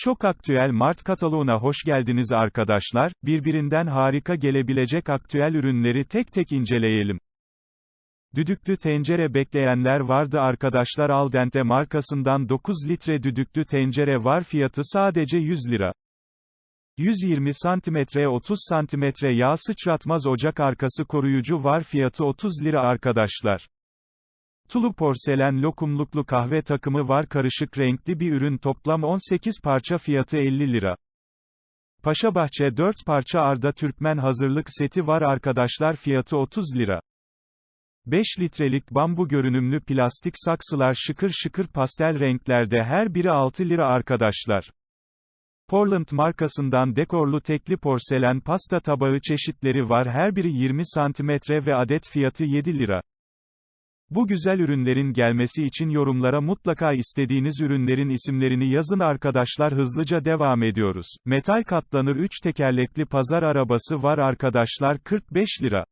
Şok Aktüel Mart kataloğuna hoş geldiniz arkadaşlar, birbirinden harika gelebilecek aktüel ürünleri tek tek inceleyelim. Düdüklü tencere bekleyenler vardı arkadaşlar Al Dente markasından 9 litre düdüklü tencere var fiyatı sadece 100 lira. 120 cm 30 cm yağ sıçratmaz ocak arkası koruyucu var fiyatı 30 lira arkadaşlar. Tulu porselen lokumluklu kahve takımı var karışık renkli bir ürün toplam 18 parça fiyatı 50 lira. Paşabahçe 4 parça Arda Türkmen hazırlık seti var arkadaşlar fiyatı 30 lira. 5 litrelik bambu görünümlü plastik saksılar şıkır şıkır pastel renklerde her biri 6 lira arkadaşlar. Portland markasından dekorlu tekli porselen pasta tabağı çeşitleri var her biri 20 cm ve adet fiyatı 7 lira. Bu güzel ürünlerin gelmesi için yorumlara mutlaka istediğiniz ürünlerin isimlerini yazın arkadaşlar hızlıca devam ediyoruz. Metal katlanır 3 tekerlekli pazar arabası var arkadaşlar 45 lira.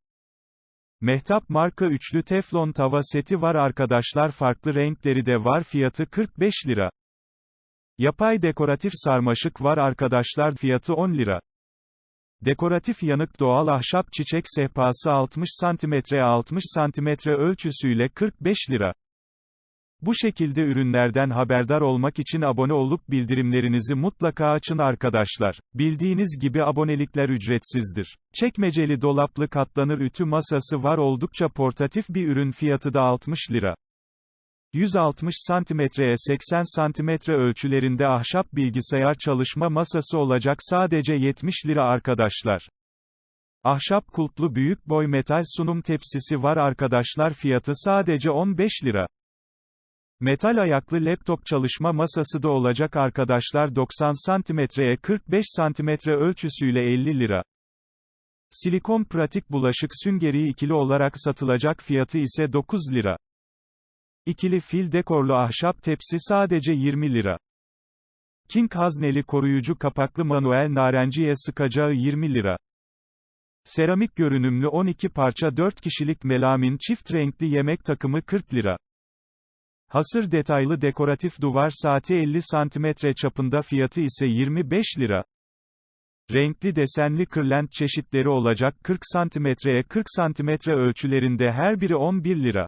Mehtap marka üçlü teflon tava seti var arkadaşlar farklı renkleri de var fiyatı 45 lira. Yapay dekoratif sarmaşık var arkadaşlar fiyatı 10 lira. Dekoratif yanık doğal ahşap çiçek sehpası 60 cm 60 cm ölçüsüyle 45 lira. Bu şekilde ürünlerden haberdar olmak için abone olup bildirimlerinizi mutlaka açın arkadaşlar. Bildiğiniz gibi abonelikler ücretsizdir. Çekmeceli dolaplı katlanır ütü masası var oldukça portatif bir ürün fiyatı da 60 lira. 160 cm'ye 80 cm ölçülerinde ahşap bilgisayar çalışma masası olacak sadece 70 lira arkadaşlar. Ahşap kulplu büyük boy metal sunum tepsisi var arkadaşlar fiyatı sadece 15 lira. Metal ayaklı laptop çalışma masası da olacak arkadaşlar 90 cm'ye 45 cm ölçüsüyle 50 lira. Silikon pratik bulaşık süngeri ikili olarak satılacak fiyatı ise 9 lira. İkili fil dekorlu ahşap tepsi sadece 20 lira. King hazneli koruyucu kapaklı manuel narenciye sıkacağı 20 lira. Seramik görünümlü 12 parça 4 kişilik melamin çift renkli yemek takımı 40 lira. Hasır detaylı dekoratif duvar saati 50 cm çapında fiyatı ise 25 lira. Renkli desenli kırlent çeşitleri olacak 40 cm'ye 40 cm ölçülerinde her biri 11 lira.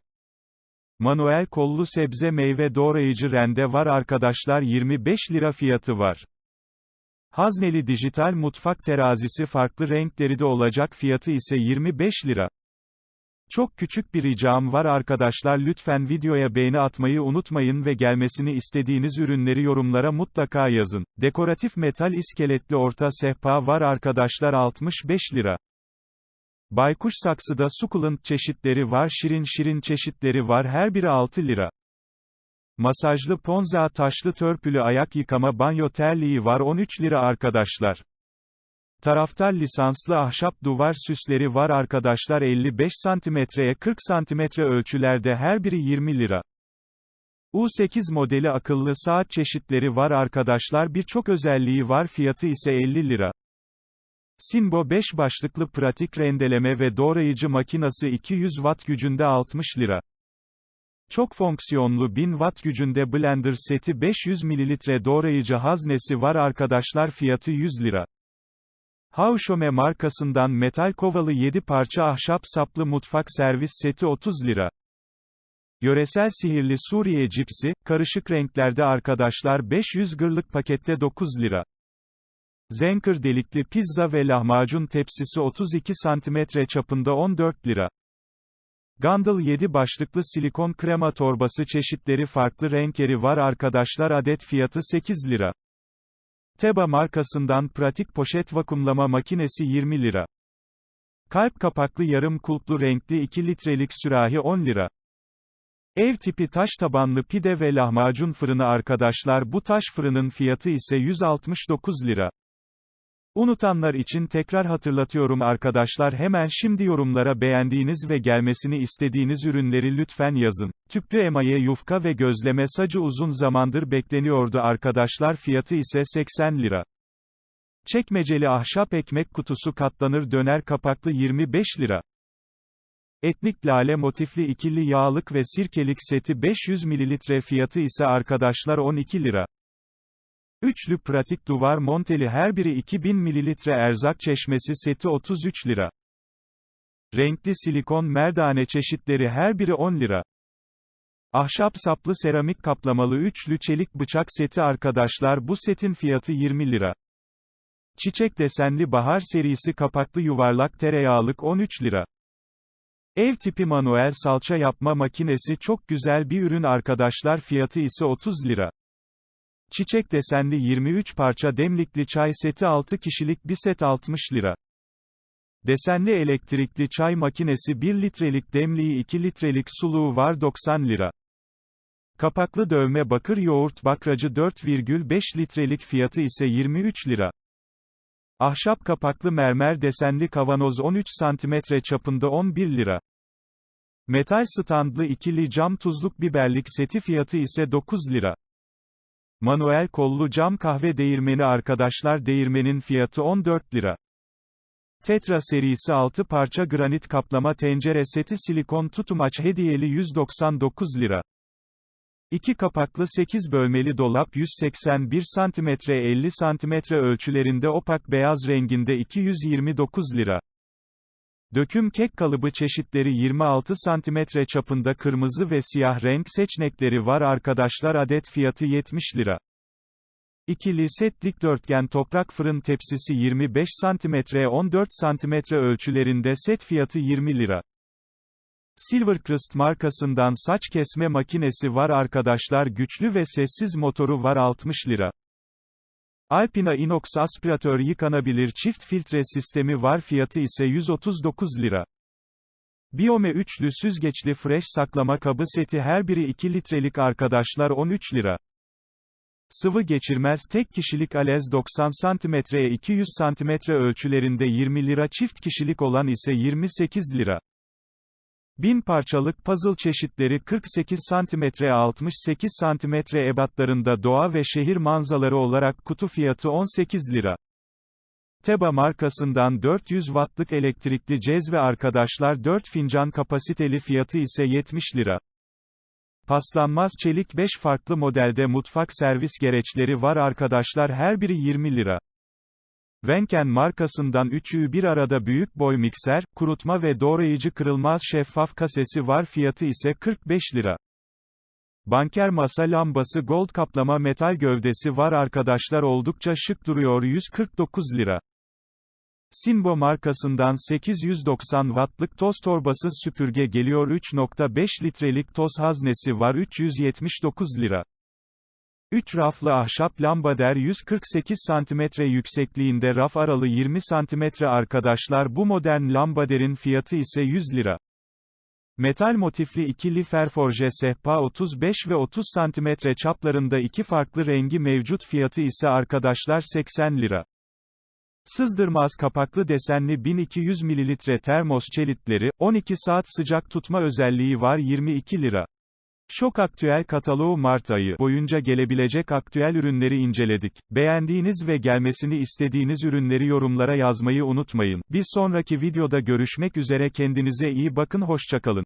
Manuel kollu sebze meyve doğrayıcı rende var arkadaşlar 25 lira fiyatı var. Hazneli dijital mutfak terazisi farklı renkleri de olacak fiyatı ise 25 lira. Çok küçük bir ricam var arkadaşlar lütfen videoya beğeni atmayı unutmayın ve gelmesini istediğiniz ürünleri yorumlara mutlaka yazın. Dekoratif metal iskeletli orta sehpa var arkadaşlar 65 lira. Baykuş saksıda sukulent çeşitleri var şirin şirin çeşitleri var her biri 6 lira. Masajlı ponza taşlı törpülü ayak yıkama banyo terliği var 13 lira arkadaşlar. Taraftar lisanslı ahşap duvar süsleri var arkadaşlar 55 santimetreye 40 santimetre ölçülerde her biri 20 lira. U8 modeli akıllı saat çeşitleri var arkadaşlar birçok özelliği var fiyatı ise 50 lira. Sinbo 5 başlıklı pratik rendeleme ve doğrayıcı makinası 200 watt gücünde 60 lira. Çok fonksiyonlu 1000 watt gücünde blender seti 500 ml doğrayıcı haznesi var arkadaşlar fiyatı 100 lira. Haushome markasından metal kovalı 7 parça ahşap saplı mutfak servis seti 30 lira. Yöresel sihirli Suriye cipsi, karışık renklerde arkadaşlar 500 gırlık pakette 9 lira. Zenker delikli pizza ve lahmacun tepsisi 32 cm çapında 14 lira. Gandal 7 başlıklı silikon krema torbası çeşitleri farklı renkleri var arkadaşlar adet fiyatı 8 lira. Teba markasından pratik poşet vakumlama makinesi 20 lira. Kalp kapaklı yarım kulplu renkli 2 litrelik sürahi 10 lira. Ev tipi taş tabanlı pide ve lahmacun fırını arkadaşlar bu taş fırının fiyatı ise 169 lira. Unutanlar için tekrar hatırlatıyorum arkadaşlar hemen şimdi yorumlara beğendiğiniz ve gelmesini istediğiniz ürünleri lütfen yazın. Tüplü emaye yufka ve gözleme sacı uzun zamandır bekleniyordu arkadaşlar fiyatı ise 80 lira. Çekmeceli ahşap ekmek kutusu katlanır döner kapaklı 25 lira. Etnik lale motifli ikili yağlık ve sirkelik seti 500 ml fiyatı ise arkadaşlar 12 lira. Üçlü pratik duvar monteli her biri 2000 ml erzak çeşmesi seti 33 lira. Renkli silikon merdane çeşitleri her biri 10 lira. Ahşap saplı seramik kaplamalı üçlü çelik bıçak seti arkadaşlar bu setin fiyatı 20 lira. Çiçek desenli bahar serisi kapaklı yuvarlak tereyağlık 13 lira. Ev tipi manuel salça yapma makinesi çok güzel bir ürün arkadaşlar fiyatı ise 30 lira. Çiçek desenli 23 parça demlikli çay seti 6 kişilik bir set 60 lira. Desenli elektrikli çay makinesi 1 litrelik demliği 2 litrelik suluğu var 90 lira. Kapaklı dövme bakır yoğurt bakracı 4,5 litrelik fiyatı ise 23 lira. Ahşap kapaklı mermer desenli kavanoz 13 cm çapında 11 lira. Metal standlı ikili cam tuzluk biberlik seti fiyatı ise 9 lira. Manuel kollu cam kahve değirmeni arkadaşlar değirmenin fiyatı 14 lira. Tetra serisi 6 parça granit kaplama tencere seti silikon tutumaç hediyeli 199 lira. 2 kapaklı 8 bölmeli dolap 181 cm 50 cm ölçülerinde opak beyaz renginde 229 lira. Döküm kek kalıbı çeşitleri 26 cm çapında kırmızı ve siyah renk seçenekleri var arkadaşlar adet fiyatı 70 lira. İkili set dikdörtgen toprak fırın tepsisi 25 cm 14 cm ölçülerinde set fiyatı 20 lira. Silvercrest markasından saç kesme makinesi var arkadaşlar güçlü ve sessiz motoru var 60 lira. Alpina inox aspiratör yıkanabilir çift filtre sistemi var fiyatı ise 139 lira. Biome üçlü süzgeçli fresh saklama kabı seti her biri 2 litrelik arkadaşlar 13 lira. Sıvı geçirmez tek kişilik alez 90 cm'ye 200 cm ölçülerinde 20 lira çift kişilik olan ise 28 lira. Bin parçalık puzzle çeşitleri 48 cm 68 cm ebatlarında doğa ve şehir manzaraları olarak kutu fiyatı 18 lira. Teba markasından 400 wattlık elektrikli cezve arkadaşlar 4 fincan kapasiteli fiyatı ise 70 lira. Paslanmaz çelik 5 farklı modelde mutfak servis gereçleri var arkadaşlar her biri 20 lira. Venken markasından üçü bir arada büyük boy mikser, kurutma ve doğrayıcı kırılmaz şeffaf kasesi var fiyatı ise 45 lira. Banker masa lambası gold kaplama metal gövdesi var arkadaşlar oldukça şık duruyor 149 lira. Sinbo markasından 890 wattlık toz torbası süpürge geliyor 3.5 litrelik toz haznesi var 379 lira. 3 raflı ahşap lambader 148 cm yüksekliğinde raf aralı 20 cm arkadaşlar bu modern lambaderin fiyatı ise 100 lira. Metal motifli ikili ferforje sehpa 35 ve 30 cm çaplarında iki farklı rengi mevcut fiyatı ise arkadaşlar 80 lira. Sızdırmaz kapaklı desenli 1200 ml termos çelitleri, 12 saat sıcak tutma özelliği var 22 lira. Şok Aktüel kataloğu Mart ayı boyunca gelebilecek aktüel ürünleri inceledik. Beğendiğiniz ve gelmesini istediğiniz ürünleri yorumlara yazmayı unutmayın. Bir sonraki videoda görüşmek üzere kendinize iyi bakın hoşçakalın.